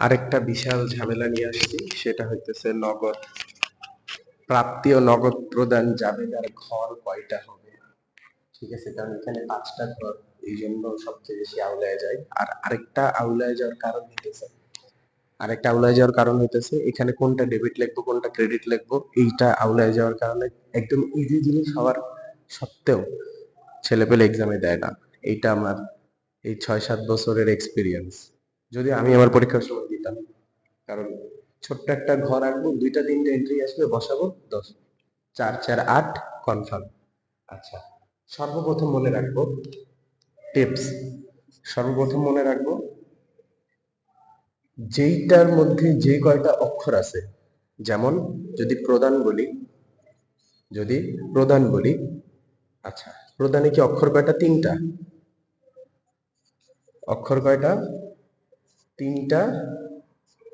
আরেকটা বিশাল ঝামেলা নিয়ে আসছি, সেটা হইতেছে নগদ প্রাপ্তি ও নগদ প্রদান যাবে যার ঘর কয়টা হবে? ঠিক আছে, কারণ এখানে পাঁচটা ঘর, এই জন্য সবচেয়ে বেশি আউলায় যায় আর আরেকটা আউলায় যাওয়ার কারণ হইতেছে, আরেকটা আউলায় যাওয়ার কারণ হইতেছে, এখানে কোনটা ডেবিট লিখব কোনটা ক্রেডিট লিখব এইটা আউলায় যাওয়ার কারণে একদম ইজি জিনিস হওয়ার সত্ত্বেও ছেলেপেলে এক্সামে দেয় না। এইটা আমার এই ছয় সাত বছরের এক্সপিরিয়েন্স যদি আমি আমার পরীক্ষার সময় দিতাম। কারণ ছোট্ট একটা ঘর আঁকবো, দুইটা তিনটা এন্ট্রি আসবে, বসাবো, দশ। চার চার, আট কনফার্ম আচ্ছা সর্বপ্রথম মনে রাখব টিপস সর্বপ্রথম মনে রাখব, যেইটার মধ্যে যে কয়টা অক্ষর আছে, যেমন যদি প্রদান বলি, যদি প্রদান বলি আচ্ছা প্রদানে কি অক্ষর কয়টা? তিনটা। অক্ষর কয়টা? তিনটা,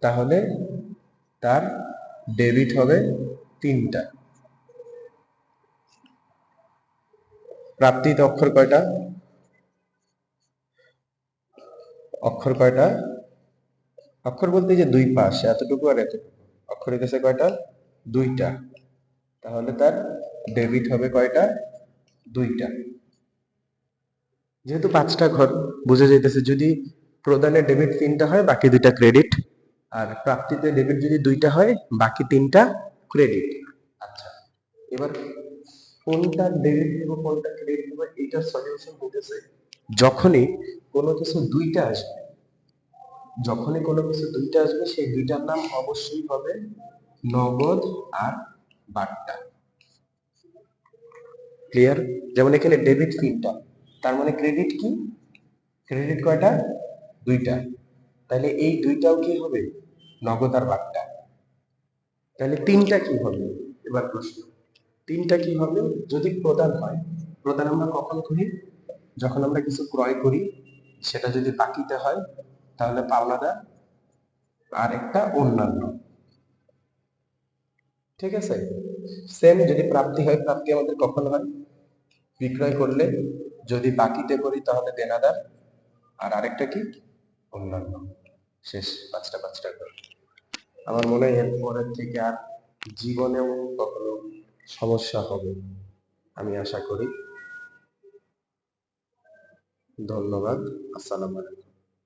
তাহলে তার ডেবিট হবে তিনটা। প্রাপ্তিতে অক্ষর কয়টা? অক্ষর কয়টা? অক্ষর বলতে যে দুই পাশ, এতটুকু আর এতটুকু। অক্ষরের কাছে কয়টা? দুইটা। তাহলে তার ডেবিট হবে কয়টা? দুইটা। যেহেতু পাঁচটা ঘর, বুঝে যাইতেছে, যদি প্রদানে ডেবিট তিনটা হয়, বাকি দুইটা ক্রেডিট আর প্রাপ্তিতে ডেবিট যদি দুইটা হয়, বাকি তিনটা ক্রেডিট আচ্ছা এবার কোনটা ডেবিট দেব কোনটা ক্রেডিট দেব এইটার সলিউশন হতেছে যখনই কোনো কিছু দুইটা আসবে, যখনই কোনো কিছু দুইটা আসবে, সেই দুইটার নাম অবশ্যই হবে নগদ আর বাট্টা। ক্লিয়ার যেমন এখানে ডেবিট তিনটা, তার মানে ক্রেডিট কি? ক্রেডিট কয়টা? দুইটা। তাহলে এই দুইটাও কি হবে? নগদ আর বাট্টা তাহলে তিনটা কি হবে? এবার প্রশ্ন। তিনটা কি হবে? যদি প্রদান হয়, প্রদান আমরা কখন করি? যখন আমরা কিছু ক্রয় করি, সেটা যদি বাকিতে হয়, তাহলে পাওনাদার আর একটা অন্যান্য। ঠিক আছে? সেম যদি প্রাপ্তি হয়, প্রাপ্তি আমাদের কখন হয়? বিক্রয় করলে। যদি বাকিতে করি, তাহলে দেনাদার। আর আরেকটা কি? অন্যান্য। শেষ। পাঁচটা পাঁচটা করে। আমার মনে হয় এরপরের থেকে আর জীবনেও কখনো সমস্যা হবে আমি আশা করি। ধন্যবাদ। আসসালাম আলাইকুম।